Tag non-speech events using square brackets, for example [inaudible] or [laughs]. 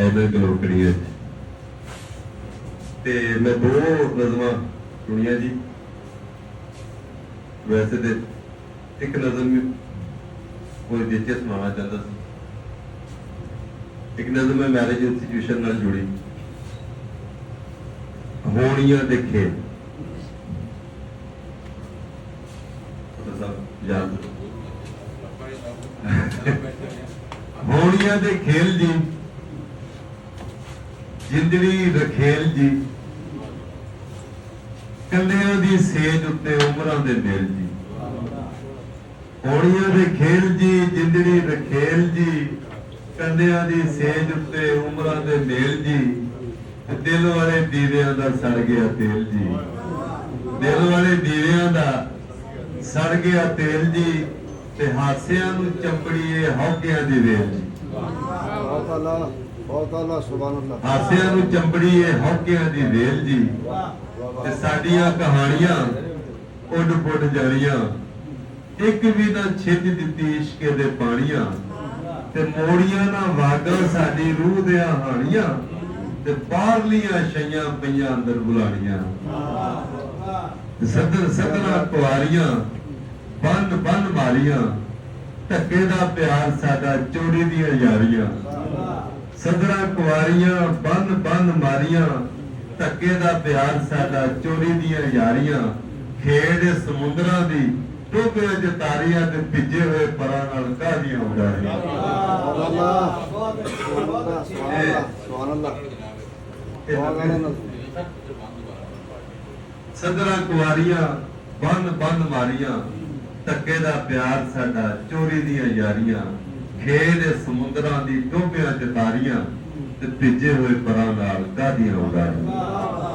ਐਵੇਂ ਗਲੋਕੜੀਆਂ 'ਚ ਤੇ ਮੈਂ ਦੋ ਨਜ਼ਮਾਂ ਸੁਣੀਆਂ ਜੀ। ਵੈਸੇ ਤੇ ਇੱਕ ਨਜ਼ਮ ਕੋਈ ਦਿੱਤੇ ਸੁਣਾਉਣਾ ਚਾਹੁੰਦਾ ਸੀ। ਇੱਕ ਨਜ਼ਮ ਹੈ ਮੈਰਿਜ ਇੰਸਟੀਟਿਊਸ਼ਨ ਨਾਲ ਜੁੜੀ। ਹੋਣੀਆਂ ਦੇ ਖੇਲ ਉਹਦਾ ਸਭ ਯਾਦ [laughs] ਹੋਣੀਆਂ ਦੇ ਖੇਲ ਜੀ। ਜਿੰਦੜੀ ਰਖੇਲ ਜੀ। ਕੰਦਿਆਂ ਦੀ ਸੇਜ ਉੱਤੇ ਉਮਰਾਂ ਦੇ ਮੇਲ ਜੀ। ਹੋਣੀਆਂ ਦੇ ਖੇਲ ਜੀ, ਜਿੰਦੜੀ ਰਖੇਲ ਜੀ। ਕੰਦਿਆਂ ਦੀ ਸੇਜ ਉੱਤੇ ਉਮਰਾਂ ਦੇ ਮੇਲ ਜੀ। ਦਿਲ ਵਾਲੇ ਦੀਵਿਆਂ ਦਾ ਸੜ ਗਿਆ ਤੇਲ ਜੀ। ਦਿਲ ਵਾਲੇ ਦੀਵਿਆਂ ਦਾ ਸੜ ਗਿਆ ਤੇਲ ਜੀ। ਤੇ ਹਾਸਿਆਂ ਨੂੰ ਚੰਬੜੀਏ ਹੌਕਿਆਂ ਦੀ ਵੇਲ ਜੀ। ਬਹੁਤ ਅੱਲਾ ਬਹੁਤ ਅੱਲਾ ਸੁਭਾਨ ਅੱਲਾ ਹਾਸਿਆਂ ਨੂੰ ਚੰਬੜੀਏ ਹੌਕਿਆਂ ਦੀ ਵੇਲ ਜੀ ਤੇ ਸਾਡੀਆਂ ਕਹਾਣੀਆਂ ਉੱਡ ਪੁੱਡ ਜਾਣੀਆਂ। ਇੱਕ ਵੀ ਨਾ ਛਿੱਜ ਦਿੱਤੀ ਇਸ਼ਕੇ ਦੇ ਪਾਣੀਆਂ ਤੇ ਮੋੜੀਆਂ ਨਾ ਵਾਗਾਂ ਸਾਡੀ ਰੂਹ ਦੇ ਹਾਣੀਆਂ ਤੇ ਬਾਹਰਲੀਆਂ ਛਈਆਂ ਪਈਆਂ ਅੰਦਰ ਬੁਲਾਣੀਆਂ। ਤੇ ਸਦਰ ਸਦਰਾਂ ਕੁਆਰੀਆਂ ਬੰਨ ਬੰਨ ਮਾਰੀਆਂ। ਧੱਕੇ ਦਾ ਪਿਆਰ ਸਾਡਾ ਚੋਰੀ ਦੀਆਂ ਯਾਰੀਆਂ। ਸਦਰਾਂ ਕੁਆਰੀਆਂ ਬੰਨ ਬੰਨ ਮਾਰੀਆਂ। ਧੱਕੇ ਦਾ ਪਿਆਰ ਸਾਡਾ ਚੋਰੀ ਦੀਆਂ ਯਾਰੀਆਂ। ਖੇਡ ਸਮੁੰਦਰਾਂ ਦੀ ਟੋਪਿਆਂ ਚ ਤਾਰੀਆਂ ਤੇ ਭਿੱਜੇ ਹੋਏ ਪਰਾਂ ਨਾਲ ਕਾਹਦੀਆਂ ਉਡਾਰੀਆਂ। ਸੁਭਾਨ ਅੱਲਾ ਸੁਭਾਨ ਅੱਲਾ ਬਹੁਤ ਅੱਲਾ ਸਦਰਾਂ ਕੁਆਰੀਆਂ ਬੰਨ ਬੰਨ ਮਾਰੀਆਂ। ਧੱਕੇ ਦਾ ਪਿਆਰ ਸਾਡਾ, ਚੋਰੀ ਦੀਆਂ ਯਾਰੀਆਂ ਖੇਡ ਸਮੁੰਦਰਾਂ ਦੀ ਟੋਪਿਆਂ ਚ ਤਾਰੀਆਂ ਤੇ ਭਿੱਜੇ ਹੋਏ ਪਰਾਂ ਨਾਲ ਕਾਹਦੀਆਂ ਉਡਾਰੀਆਂ?